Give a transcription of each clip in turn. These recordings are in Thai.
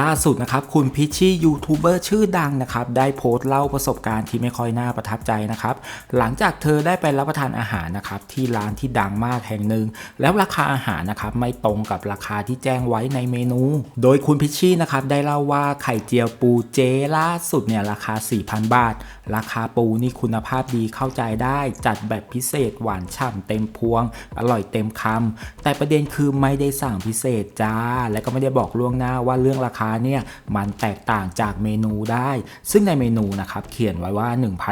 ล่าสุดนะครับคุณพิชชี่ยูทูบเบอร์ชื่อดังนะครับได้โพสต์เล่าประสบการณ์ที่ไม่ค่อยน่าประทับใจนะครับหลังจากเธอได้ไปรับประทานอาหารนะครับที่ร้านที่ดังมากแห่งหนึ่งแล้วราคาอาหารนะครับไม่ตรงกับราคาที่แจ้งไว้ในเมนู โดยคุณพิชชี่นะครับได้เล่าว่าไข่เจียวปูเจล่าสุดเนี่ยราคา 4,000 บาท ราคาปูนี่คุณภาพดีเข้าใจได้ จัดแบบพิเศษหวานฉ่ำเต็มพวง อร่อยเต็มคำแต่ประเด็นคือไม่ได้สั่งพิเศษจ้า และก็ไม่ได้บอกล่วงหน้าว่าเรื่องราคาเนี่ยมันแตกต่างจากเมนูได้ ซึ่งในเมนูนะครับเขียนไว้ว่า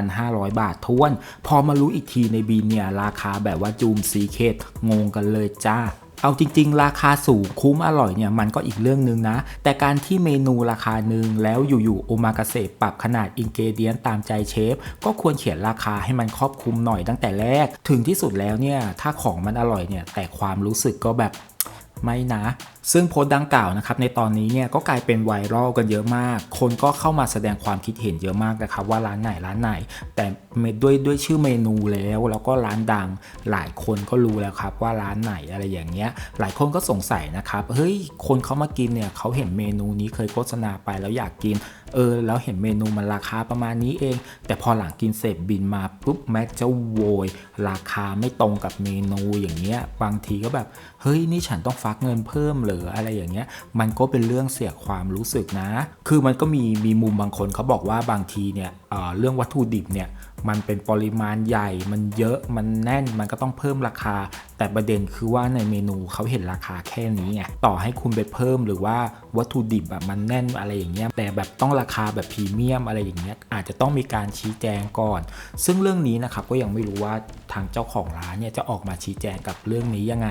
1,500 บาทท้วน พอมารู้อีกทีในบินเนี่ยราคาแบบว่าจูมซีเคดงงกันเลยจ้าเอาจริงๆ ราคาสูงคุ้มอร่อยเนี่ยมันก็อีกเรื่องหนึ่งนะ แต่การที่เมนูราคาหนึ่งแล้วอยู่ๆโอมากาเสะปรับขนาดอินเกเดียนตามใจเชฟ ก็ควรเขียนราคาให้มันครอบคลุมหน่อยตั้งแต่แรก ถึงที่สุดแล้วเนี่ย ถ้าของมันอร่อยเนี่ย แต่ความรู้สึกก็แบบ ไม่นะ ซึ่งโพสต์ดังกล่าวนะครับในตอนนี้เนี่ยก็กลายเป็นไวรัลกันเยอะมาก คนก็เข้ามาแสดงความคิดเห็นเยอะมากนะครับว่าร้านไหนร้านไหน แต่ด้วยด้วยชื่อเมนูแล้ว แล้วก็ร้านดังหลายคนก็รู้แล้วครับว่าร้านไหนอะไรอย่างเงี้ย หลายคนก็สงสัยนะครับเฮ้ยคนเขามากินเนี่ยเขาเห็นเมนูนี้เคยโฆษณาไปแล้วอยากกิน เออแล้วเห็นเมนูมันราคาประมาณนี้เอง แต่พอหลังกินเสร็จบินมาปุ๊บแม็กจะโวย ราคาไม่ตรงกับเมนูอย่างเงี้ยบางทีก็แบบเฮ้ยนี่ฉันต้องฟักเงินเพิ่มหรืออะไรอย่างเงี้ยมันก็เป็นเรื่องเสียความรู้สึกนะ คือมันก็มีมีมุมบางคนเขาบอกว่าบางทีเนี่ยเออเรื่องวัตถุดิบเนี่ย มันเป็นปริมาณใหญ่ มันเยอะมันแน่นมันก็ต้องเพิ่มราคา แต่ประเด็นคือว่าในเมนูเขาเห็นราคาแค่นี้ไงต่อให้คุณไปเพิ่มหรือว่าวัตถุดิบแบบมันแน่นอะไรอย่างเงี้ยแต่แบบต้องราคาแบบพรีเมียมอะไรอย่างเงี้ยอาจจะต้องมีการชี้แจงก่อน ซึ่งเรื่องนี้นะครับก็ยังไม่รู้ว่าางเจ้าของร้านเนี่ยจะออกมาชี้แจงกับเรื่องนี้ยังไง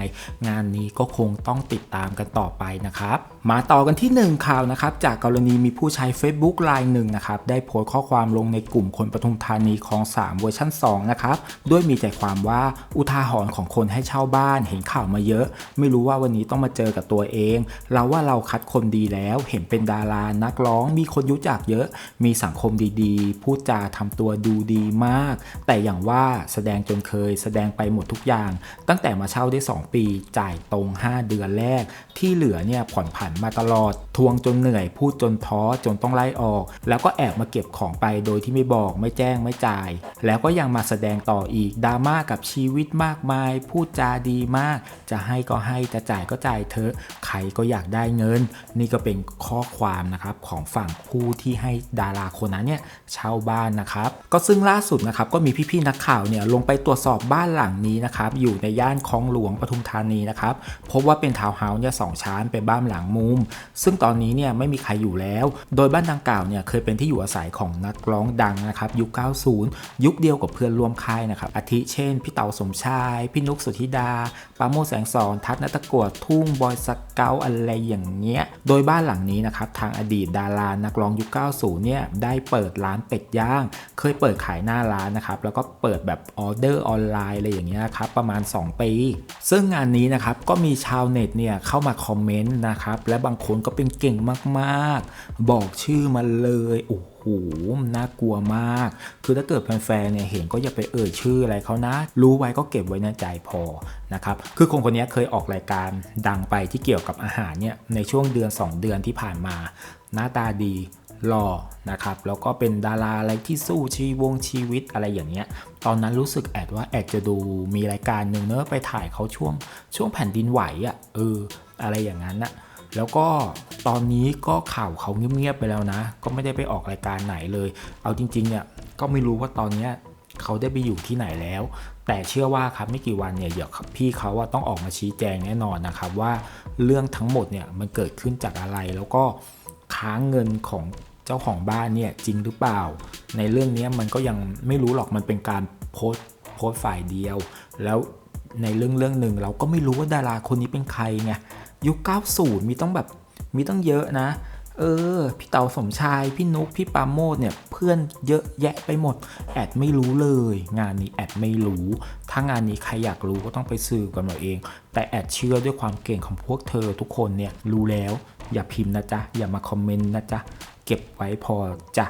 งานนี้ก็คงต้องติดตามกันต่อไปนะครับมาต่อกันที่หนึ่งข่าวนะครับจากกรณีมีผู้ใช้ Facebook รายหนึ่งนะครับได้โพสต์ข้อความลงในกลุ่มคนปทุมธานีของ 3 เวอร์ชัน2นะครับด้วยมีใจความว่าอุทาหรณ์ของคนให้เช่าบ้านเห็นข่าวมาเยอะ ไม่รู้ว่าวันนี้ต้องมาเจอกับตัวเอง เราว่าเราคัดคนดีแล้วเห็นเป็นดารานักร้องมีคนรู้จักเยอะ มีสังคมดีๆ พูดจาทำตัวดูดีมาก แต่อย่างว่าแสดงจนเคยแสดงไปหมดทุกอย่าง ตั้งแต่มาเช่าได้ 2 ปี จ่ายตรง 5 เดือนแรก ที่เหลือเนี่ยผ่อนผันมาตลอด ทวงจนเหนื่อยพูดจนท้อจนต้องไล่ออก แล้วก็แอบมาเก็บของไปโดยที่ไม่บอกไม่แจ้งไม่จ่าย แล้วก็ยังมาแสดงต่ออีกดราม่ากับชีวิตมากมาย พูดจาดีมาก จะให้ก็ให้จะจ่ายก็จ่ายเถอะใครก็อยากได้เงิน นี่ก็เป็นข้อความนะครับของฝั่งผู้ที่ให้ดาราคนนั้นเนี่ยเช่าบ้านนะครับ ก็ซึ่งล่าสุดนะครับก็มีพี่ๆนักข่าวเนี่ยลงไปตรวจสอบบ้านหลังนี้นะครับอยู่ในย่านคลองหลวงปทุมธานีนะครับพบว่าเป็นทาวน์เฮาส์เนี่ยสองชั้นเป็นบ้านหลังมุม ซึ่งตอนนี้เนี่ยไม่มีใครอยู่แล้ว โดยบ้านดังกล่าวเนี่ยเคยเป็นที่อยู่อาศัยของนักร้องดังนะครับยุค 90 ยุคเดียวกับเพื่อนร่วมค่ายนะครับอาทิเช่น พี่เต๋าสมชาย พี่นุกสุธิดาปาโมแสงสอนทัศน์นัตกวดทุ่งบอยสเกาอะไรอย่างเงี้ยโดยบ้านหลังนี้นะครับทางอดีตดารานักร้องยุค 90 เนี่ยได้เปิดร้านเป็ดย่าง เคยเปิดขายหน้าร้านนะครับแล้วก็เปิดแบบออเดอร์อออนไลน์อะไรอย่างเงี้ยครับประมาณ 2 ปี ซึ่งงานนี้นะครับก็มีชาวเน็ตเนี่ยเข้ามาคอมเมนต์นะครับและบางคนก็เป็นเก่งมากๆ บอกชื่อมาเลยโอ้โหน่ากลัวมาก คือถ้าเกิดแฟนๆเนี่ยเห็นก็อย่าไปเอ่ยชื่ออะไรเขานะ รู้ไว้ก็เก็บไว้ในใจพอนะครับคือคนคนนี้เคยออกรายการดังไปที่เกี่ยวกับอาหารเนี่ยในช่วงเดือน 2 เดือนที่ผ่านมา หน้าตาดี หล่อนะครับแล้วก็เป็นดาราอะไรที่สู้ชีวงชีวิตอะไรอย่างเงี้ยตอนนั้นรู้สึกแอดว่าแอดจะดูมีรายการหนึ่งเนอะไปถ่ายเขาช่วงช่วงแผ่นดินไหวอะ่ะเอออะไรอย่างนั้นอะแล้วก็ตอนนี้ก็ข่าวเขาเงียบๆไปแล้วนะ ก็ไม่ได้ไปออกรายการไหนเลย เอาจริงๆเนี่ยก็ไม่รู้ว่าตอนเนี้ยเขาได้ไปอยู่ที่ไหนแล้ว แต่เชื่อว่าครับไม่กี่วันเนี่ยเดี๋ยวพี่เขาว่าต้องออกมาชี้แจงแน่นอนนะครับว่าเรื่องทั้งหมดเนี่ยมันเกิดขึ้นจากอะไรแล้วก็ค้างเงินของ เจ้าของบ้านเนี่ยจริงหรือเปล่า ในเรื่องนี้มันก็ยังไม่รู้หรอกมันเป็นการโพสโพสฝ่ายเดียว แล้วในเรื่องเรื่องหนึ่งเราก็ไม่รู้ว่าดาราคนนี้เป็นใครไงยุค 90 มีต้องแบบมีต้องเยอะนะ เออ พี่เต๋าสมชาย พี่นุก พี่ปาโมดเนี่ยเพื่อนเยอะแยะไปหมด แอดไม่รู้เลย งานนี้แอดไม่รู้ ถ้างานนี้ใครอยากรู้ก็ต้องไปสืบกันเอาเอง แต่แอดเชื่อด้วยความเก่งของพวกเธอทุกคนเนี่ยรู้แล้ว อย่าพิมพ์นะจ๊ะ อย่ามาคอมเมนต์นะจ๊ะ เก็บไว้พอจ้ะ